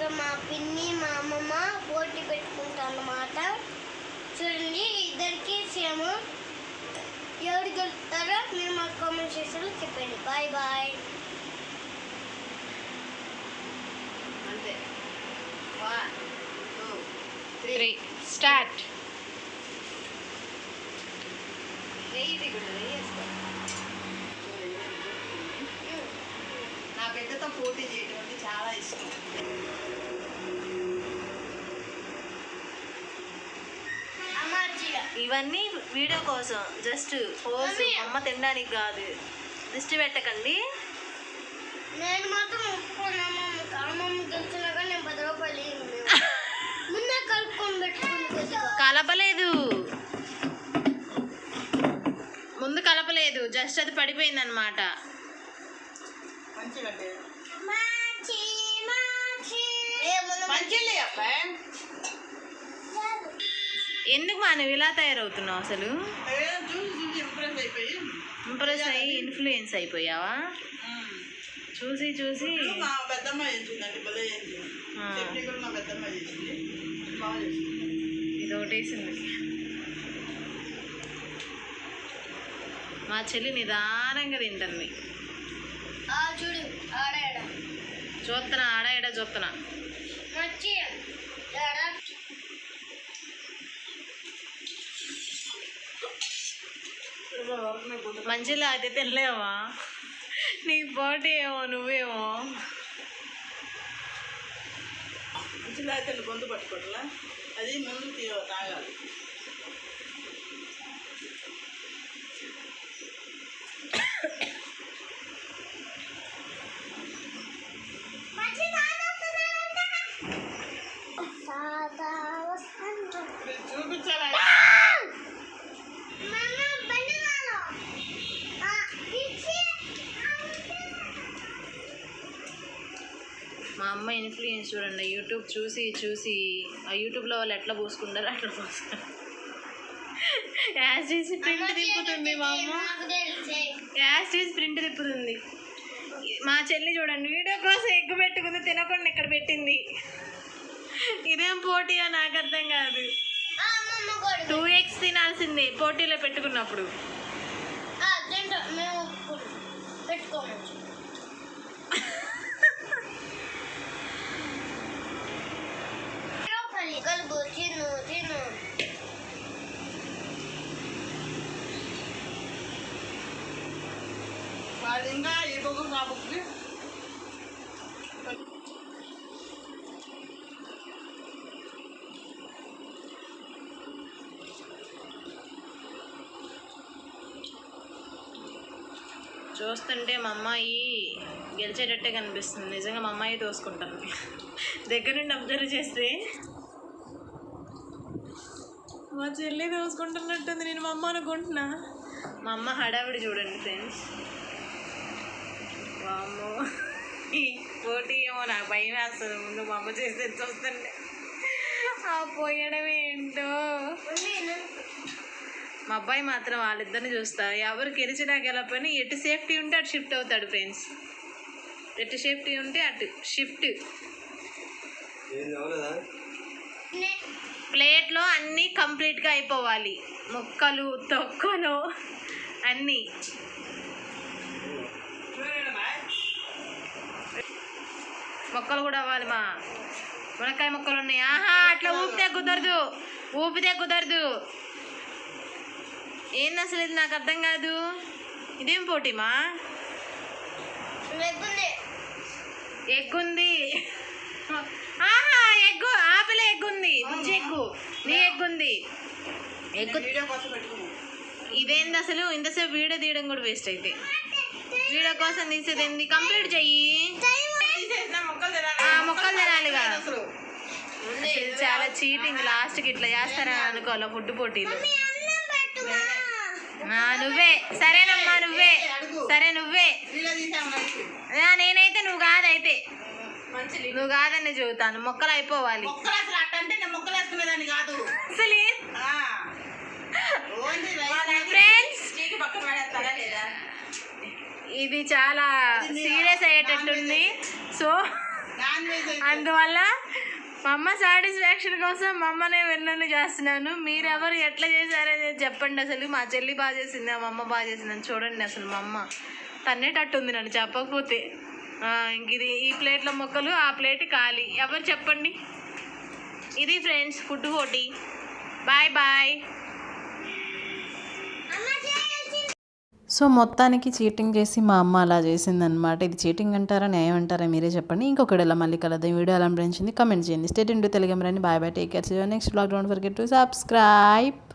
ఇంకా మా పిన్ని మా అమ్మమ్మ పోటీ పెట్టుకుంటాం అన్నమాట చూడండి ఇద్దరికి సేమ్. ఎవరు గెలుస్తారో మీరు మా కామెంట్ సెక్షన్లో చెప్పండి. Bye bye. అంతే. One two three three start వేసుకో. నా పెద్దతో పోటీ చేయడం అంటే చాలా ఇష్టం. ఇవన్నీ వీడియో కోసం జస్ట్ మమ్మీ. అమ్మ తినడానికి కాదు. దిష్టి పెట్టకండి. నేను మాత్రం కలపలేదు. ముందు కలపలేదు. జస్ట్ అది పడిపోయింది అనమాట మంచిగా మాచి మాచి ఏ ముందు మంచిగా అబ్బాయి ఎందుకు మా నువ్వు ఇలా తయారవుతున్నావు అసలు? ఇంప్రెస్ అయ్యి ఇన్ఫ్లుయెన్స్ అయిపోయావా? చూసి చూసి. మా పెద్దమ్మ చేసిందండి భలే చేసింది ఆ. చట్నీ కూడా మా పెద్దమ్మ చేసింది బాగా చేసింది ఇది ఒకటేసింది. మా చెల్లి నిదానంగా తింటుంది. చూడు చూస్తున్నా ఆడ ఈడ చూస్తున్నా మచ్చి ఆడా మంచిలా అయితే తినలేవా? నీ బాడీ ఏమో నువ్వేమో. మంచిగా అయితే గొంతు పట్టుకోవట్లా అది ముందు తాగాలి. అమ్మ ఇన్ఫ్లుయెన్స్ చూడండి యూట్యూబ్ చూసి చూసి ఆ యూట్యూబ్లో వాళ్ళు ఎట్లా పోసుకుంటారో అట్లా పోసుకుంటారు. యాజ్ చేసి ప్రింట్ తిప్పుతుంది మా అమ్మ. యాజ్ చేసి ప్రింట్ తిప్పుతుంది. మా చెల్లి చూడండి వీడియో కోసం ఎగ్గు పెట్టుకుంది తినకుండా ఇక్కడ పెట్టింది. ఇదేం పోటీయా? నాకు అర్థం కాదు. టూ ఎగ్స్ తినాల్సింది పోటీలో పెట్టుకున్నప్పుడు. ఆ వాళ్ళు ఇంకా ఈ బొగ్గు మా బొగ్గు చూస్తుంటే మా అమ్మాయి గెలిచేటట్టే కనిపిస్తుంది. నిజంగా మా అమ్మాయి తోసుకుంటుంది. దగ్గర నుండి అబ్జర్వ్ చేస్తే మా చెల్లి తోసుకుంటున్నట్టుంది. నేను మా అమ్మ అనుకుంటున్నా. మా అమ్మ హడావిడి చూడండి ఫ్రెండ్స్ వామ్మో. ఈ పోటీ ఏమో నాకు భయం వేస్తుంది. ముందు మా అమ్మ చేస్తే చూస్తుంటే. ఆ పోయడం ఏంటో. మా అబ్బాయి మాత్రం వాళ్ళిద్దరిని చూస్తా. ఎవరు గెలిచినా గెలపని ఎటు సేఫ్టీ ఉంటే అటు షిఫ్ట్ అవుతాడు ఫ్రెండ్స్. ఎటు సేఫ్టీ ఉంటే అటు షిఫ్ట్. ప్లేట్లో అన్నీ కంప్లీట్గా అయిపోవాలి. ముక్కలు తొక్కలు అన్నీ. మొక్కలు కూడా అవ్వాలి మా. మునక్కాయ మొక్కలు ఉన్నాయి. ఆహా అట్లా ఊపితే కుదరదు. ఊపితే కుదరదు. ఏంది అసలు ఇది నాకు అర్థం కాదు. ఇదేం పోటీమా? లేకుంది ఎగ్ ఉంది ఆహా ఎగ్గు ఆపిల ఎగ్ ఉంది బుజ్జి ఎగ్గు నీ ఎగ్ ఉంది ఎగ్గు ఇదేంది అసలు? ఇంతసేపు వీడియో తీయడం కూడా వేస్ట్ అయితే. వీడియో కోసం తీసేది ఏంది? కంప్లీట్ చెయ్యి. మొక్కలు తినాలిగా. చాలా చీటింగ్ లాస్ట్కి ఇట్లా చేస్తారని అనుకోవాలి ఫుడ్ పోటీలు. నువ్వే. సరేనమ్మా నువ్వే. సరే నువ్వే. నేనైతే నువ్వు కాదైతే. మంచి నువ్వు కాదని చెబుతాను. మొక్కలు అయిపోవాలి. ఫ్రెండ్స్ ఇది చాలా సీరియస్ అయ్యేటట్టుంది సో అందువల్ల మా అమ్మ సాటిస్ఫాక్షన్ కోసం మా అమ్మనే విన్నను చేస్తున్నాను. మీరెవరు ఎట్లా చేశారని చెప్పండి అసలు. మా చెల్లి బాగా చేసింది మా అమ్మ బాగా చేసిందని చూడండి అసలు మా అమ్మ తన్నేటట్టు ఉంది నన్ను చెప్పకపోతే. ఇంక ఇది ఈ ప్లేట్లో మొక్కలు ఆ ప్లేట్ ఖాళీ. ఎవరు చెప్పండి? ఇది ఫ్రెండ్స్ ఫుడ్ పోటీ బాయ్ బాయ్. సో మొత్తానికి చీటింగ్ చేసి మా అమ్మ అలా చేసిందనమాట ఇది చీటింగ్ అంటారా న్యాయం అంటారా మీరే చెప్పండి. ఇంకొకటి ఎలా మళ్ళీ కలదు వీడియో ఎలా అనిపించింది? కమెంట్ చేయండి. State into Telugu bye bye take care next blog don't forget to subscribe